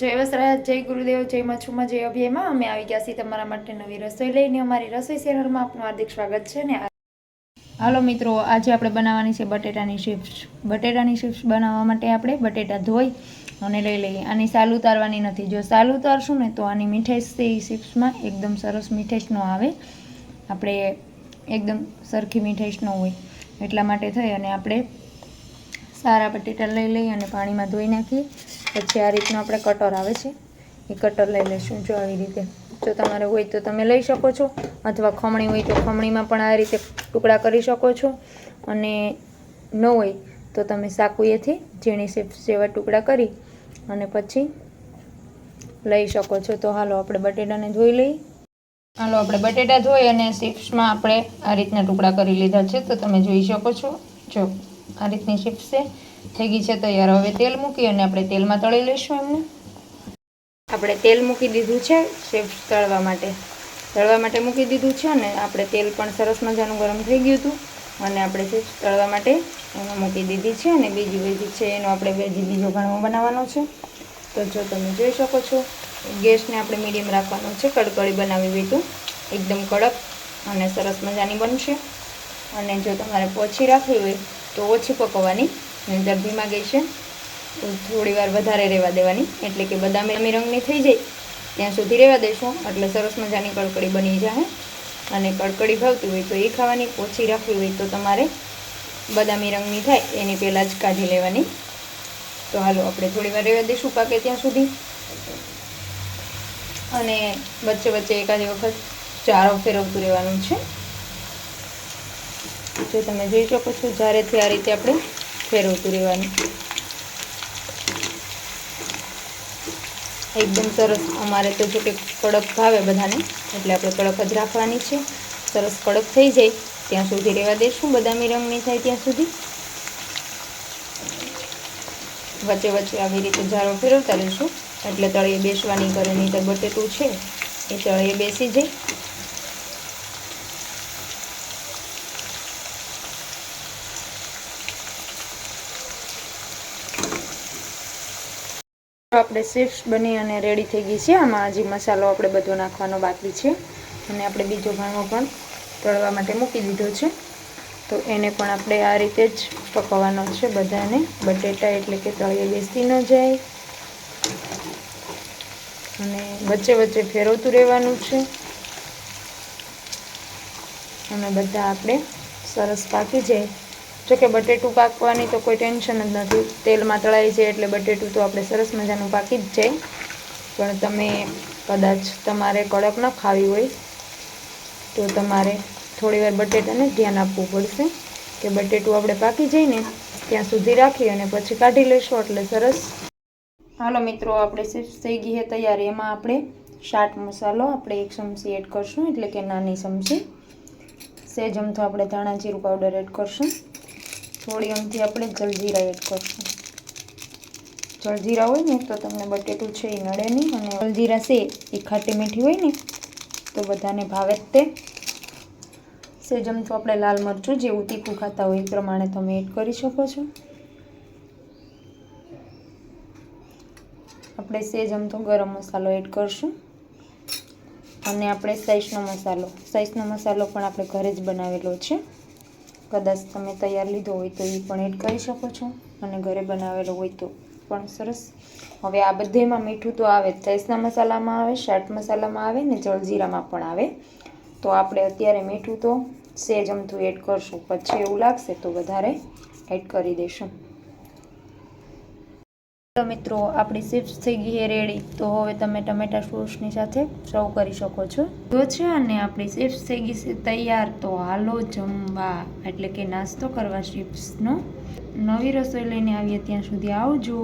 જય વસરાજ, જય ગુરુદેવ, જય મચ્છુમાં, જય અભયમાં. અમે આવી ગયા છીએ તમારા માટે નવી રસોઈ લઈને. અમારી રસોઈ ચેનલમાં આપનું હાર્દિક સ્વાગત છે ને. હાલો મિત્રો, આજે આપણે બનાવવાની છે બટેટાની ચિપ્સ બટેટાની ચિપ્સ બનાવવા માટે આપણે બટેટા ધોઈ અને લઈ લઈએ. આની સાલ ઉતારવાની નથી. જો સાલ ઉતારશું ને તો આની મીઠાઈશ છે એ એકદમ સરસ મીઠાઈ ન આવે. આપણે એકદમ સરખી મીઠાઈ ન હોય એટલા માટે થઈ અને આપણે સારા બટેટા લઈ લઈ અને પાણીમાં ધોઈ નાખી પછી આ રીતનું આપણે કટર આવે છે, એ કટર લઈ લઈશું જો આવી રીતે. જો તમારે હોય તો તમે લઈ શકો છો, અથવા ખમણી હોય તો ખમણીમાં પણ આ રીતે ટુકડા કરી શકો છો. અને ન હોય તો તમે સાકુએથી ઝીણી શેપ જેવા ટુકડા કરી અને પછી લઈ શકો છો. તો હાલો આપણે બટેટાને ધોઈ લઈએ હાલો આપણે બટેટા ધોઈ અને શિપ્સમાં આપણે આ રીતના ટુકડા કરી લીધા છે. તો તમે જોઈ શકો છો. જો આ રીતની શિપ્સ છે. થઈ ગઈ છે તૈયાર. હવે તેલ મૂકી અને આપણે તેલમાં તળી લઈશું એમને. આપણે તેલ મૂકી દીધું છે ચિપ્સ તળવા માટે. તળવા માટે મૂકી દીધું છે અને આપણે તેલ પણ સરસ મજાનું ગરમ થઈ ગયું હતું. અને આપણે ચિપ્સ તળવા માટે એમાં મૂકી દીધી છે અને બીજી વેજી છે એનો આપણે વેજી બીજો ઘણો બનાવવાનો છે. તો જો તમે જોઈ શકો છો, ગેસને આપણે મીડિયમ રાખવાનો છે. કડકડી બનાવી તો એકદમ કડક અને સરસ મજાની બનશે. અને જો તમારે ઓછી રાખવી હોય તો ઓછી પકવવાની નહીંતર ધીમા ગઈ છે. તો થોડી વાર વધારે રહેવા દેવાની. એટલે કે બદામી રંગની થઈ જાય. ત્યાં સુધી રહેવા દેશું. એટલે સરસ મજાની કડકડી બની જાય અને કડકડી ભાવતી હોય તો એ ખાવાની, ઓછી રાખવી હોય તો તમારે બદામી રંગની થાય, એની પહેલાં જ કાઢી લેવાની. તો હાલો, આપણે થોડી વાર રહેવા દઈશું પાકે ત્યાં સુધી. અને વચ્ચે વચ્ચે એકાદી વખત ચારો ફેરવતું રહેવાનું છે. જો તમે જોઈ શકો છો જ્યારેથી આ રીતે આપણે ફેરવતું રહેવાનું. એકદમ સરસ અમારે તો જો કે કડક ભાવે બધાને, એટલે આપણે કડક જ રાખવાની છે. સરસ કડક થઈ જાય, ત્યાં સુધી રહેવા દઈશું બદામી રંગની થાય ત્યાં સુધી. વચ્ચે વચ્ચે આવી રીતે જારો ફેરવતા રહીશું, એટલે તળિયે બેસવાની કરે નહીં તો બટેટું છે, એ તળીએ બેસી જાય. આપણે ચિપ્સ બની અને રેડી થઈ ગઈ છે. આમાં હજી મસાલો આપણે બધો નાખવાનો બાકી છે. અને આપણે બીજો ભાણો પણ તળવા માટે મૂકી દીધો છે. તો એને પણ આપણે આ રીતે જ પકવવાનો છે બધાને. બટેટા એટલે કે તળીએ બેસી ન જાય. અને વચ્ચે વચ્ચે ફેરવતું રહેવાનું છે. અને બધા આપણે સરસ પાકી જાય. જોકે બટેટું પાકવાની તો કોઈ ટેન્શન જ નથી. તેલમાં તળાઈ જાય એટલે બટેટું તો આપણે સરસ મજાનું પાકી જ જાય. પણ તમે કદાચ તમારે કડક ન ખાવી હોય તો તમારે થોડીવાર બટેટાને ધ્યાન આપવું પડશે કે બટેટું આપણે પાકી જાય ને ત્યાં સુધી રાખી અને પછી કાઢી લઈશું એટલે સરસ. હાલો મિત્રો, આપણે ચિપ્સ થઈ ગઈ છે તૈયાર. એમાં આપણે શાટ મસાલો આપણે એક ચમચી એડ કરશું, એટલે કે નાની ચમચી. સેજ અમથો આપણે ધાણા જીરું પાવડર એડ કરશું. થોડી અમથી આપણે જલજીરા એડ કરશું. જલજીરા હોય ને, તો તમને બટેટું છે એ નડે નહીં અને જલજીરા છે એ ખાટી મીઠી હોય ને, તો બધાને ભાવે જ તે. સેજ અમથું આપણે લાલ મરચું જેવું તીખું ખાતા હોય એ પ્રમાણે તમે એડ કરી શકો છો. આપણે સેજ અમથો ગરમ મસાલો એડ કરશું. અને આપણે સાઈઝનો મસાલો. સાઈઝનો મસાલો પણ આપણે ઘરે જ બનાવેલો છે. કદાચ તમે તૈયાર લીધો હોય તો એ પણ એડ કરી શકો છો અને ઘરે બનાવેલો હોય તો પણ સરસ. હવે આ બધેમાં મીઠું તો આવે સાઈઝના મસાલામાં આવે શાટ મસાલામાં આવે ને જળજીરામાં પણ આવે. તો આપણે અત્યારે મીઠું તો સેજ અમથું એડ કરશું. પછી એવું લાગશે તો વધારે એડ કરી દઈશું મિત્રો, આપણી ચિપ્સ થઈ ગઈ રેડી તો હવે તમે ટમેટા સોસની સાથે સર્વ કરી શકો છો. જો છે અને આપણી ચિપ્સ થઈ ગઈ છે તૈયાર, તો હાલો જમવા. એટલે કે નાસ્તો કરવા ચિપ્સનો નવી રસોઈ લઈને આવીએ ત્યાં સુધી આવજો.